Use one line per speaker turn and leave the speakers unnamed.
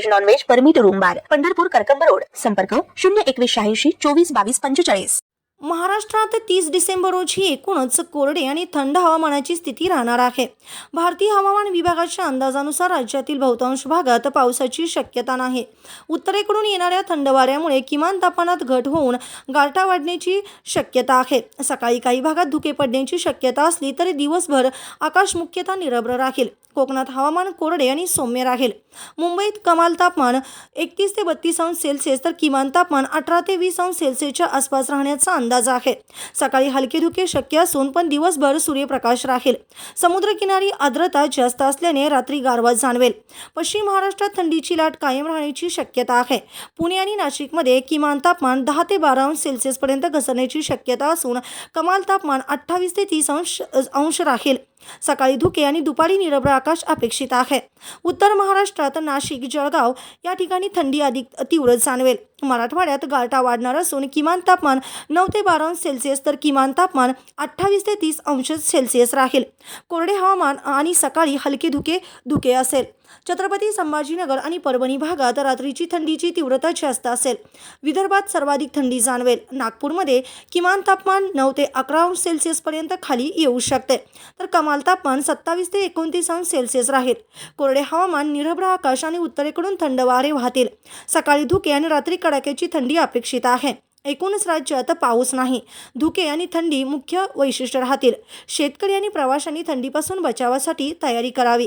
veg non veg permit room bar Pandharpur Karkamb road. संपर्क शून्य एकवीस शहाऐंशी चोवीस बावीस पंचेचाळीस.
महाराष्ट्रात तीस डिसेंबर रोजी एकूणच कोरडे आणि थंड हवामानाची स्थिती राहणार आहे. भारतीय हवामान विभागाच्या अंदाजानुसार राज्यातील बहुतांश भागात पावसाची शक्यता नाही. उत्तरेकडून येणाऱ्या थंड वाऱ्यामुळे किमान तापमानात घट होऊन गारठा वाढण्याची शक्यता आहे. सकाळी काही भागात धुके पडण्याची शक्यता असली तरी दिवसभर आकाश मुख्यतः निरभ्र राहील. कोकणात हवामान कोरडे आणि सौम्य राहील. मुंबईत कमाल तापमान एकतीस ते बत्तीस अंश सेल्सिअस तर किमान तापमान अठरा ते वीस अंश सेल्सिअसच्या आसपास राहण्याचा अंदाज आहे. सकाळी हलके धुके शक्य असून पण दिवसभर सूर्यप्रकाश राहील. समुद्रकिनारी आर्द्रता जास्त असल्याने रात्री गारवा जाणवेल. पश्चिम महाराष्ट्रात थंडीची लाट कायम राहण्याची शक्यता आहे. पुणे आणि नाशिकमध्ये किमान तापमान दहा ते बारा अंश सेल्सिअसपर्यंत घसरण्याची शक्यता असून कमाल तापमान अठ्ठावीस ते तीस अंश अंश राहील. सकाळी धुके आणि दुपारी निरभ्र आकाश अपेक्षित आहे. उत्तर महाराष्ट्रात नाशिक जळगाव या ठिकाणी थंडी अधिक तीव्र जाणवेल. मराठवाड्यात गारठा वाढणार असून किमान तापमान नऊ ते बारा अंश सेल्सिअस तर किमान तापमान अठ्ठावीस ते तीस अंश सेल्सिअस राहील. कोरडे हवामान आणि सकाळी हलके धुके धुके असेल. छत्रपती संभाजीनगर आणि परभणी भागात रात्रीची थंडीची तीव्रता जास्त असेल. विदर्भात सर्वाधिक थंडी जाणवेल. नागपूरमध्ये किमान तापमान नऊ ते अकरा अंश सेल्सिअसपर्यंत खाली येऊ शकते. तर कमाल तापमान सत्तावीस ते एकोणतीस अंश सेल्सिअस राहील. कोरडे हवामान निरभ्र आकाश आणि उत्तरेकडून थंड वारे वाहतील. सकाळी धुके आणि रात्री कडाक्याची थंडी अपेक्षित आहे. एकूणच राज्यात पाऊस नाही. धुके आणि थंडी मुख्य वैशिष्ट्य राहतील. शेतकरी आणि प्रवाशांनी थंडीपासून बचावासाठी तयारी करावी.